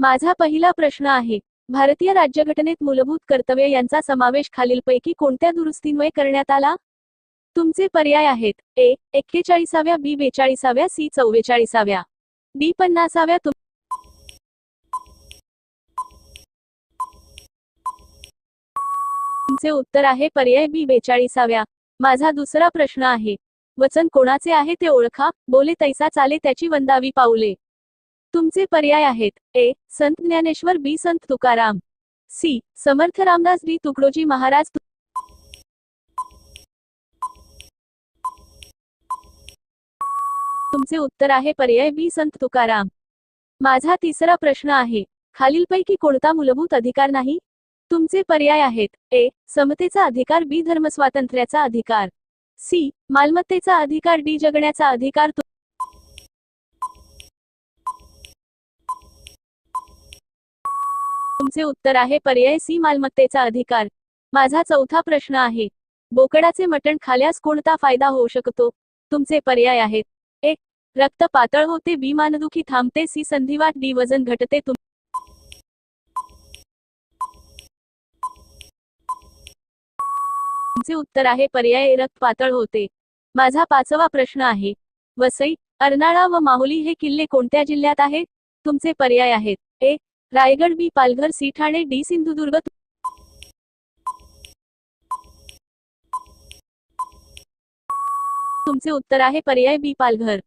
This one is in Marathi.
माझा पहिला प्रश्न आहे भारतीय राज्यघटनेत मूलभूत कर्तव्य यांचा समावेश खालीलपैकी कोणत्या दुरुस्तीन्वये करण्यात आला? तुमचे पर्याय आहेत ए एक्केचाळीसाव्या बी बेचाळीसाव्या सी चव्वेचाळीसाव्या. डी पन्नासाव्या तुम तुमचे उत्तर आहे पर्याय बी बेचाळीसाव्या. माझा दुसरा प्रश्न आहे वचन कोणाचे आहे ते ओळखा बोले तैसा चाले त्याची वंदावी पाऊले. तुमचे पर्याय आहेत. ए. संत ज्ञानेश्वर बी. संत तुकाराम. सी. समर्थ रामदास डी. तुकडोजी महाराज तुमचे उत्तर आहे पर्याय बी. संत तुकाराम. माझा तिसरा प्रश्न आहे. खालीलपैकी कोणता मूलभूत अधिकार नाही? तुमचे पर्याय आहेत. ए. समतेचा अधिकार बी. धर्मस्वातंत्र्याचा अधिकार. सी. मालमत्तेचा अधिकार डी. जगण्याचा अधिकार तु- तुमचे उत्तर आहे पर्याय सी मालमत्तेचा अधिकार. माझा चौथा प्रश्न आहे. बोकडाचे मटण खाल्यास कोणता फायदा होऊ शकतो? तुमचे पर्याय आहेत. एक रक्त पातळ होते बी मानदुखी थांबते सी संधिवात डी वजन घटते तुम तुमचे उत्तर आहे पर्याय रक्त पातळ होते. माझा पाचवा प्रश्न आहे. वसई अर्नाळा व माहुली हे किल्ले कोणत्या जिल्ह्यात आहेत? तुमचे पर्याय आहेत. A Raigad B Palghar C Thane D Sindhudurg तुमचे उत्तर आहे पर्याय बी पालघर.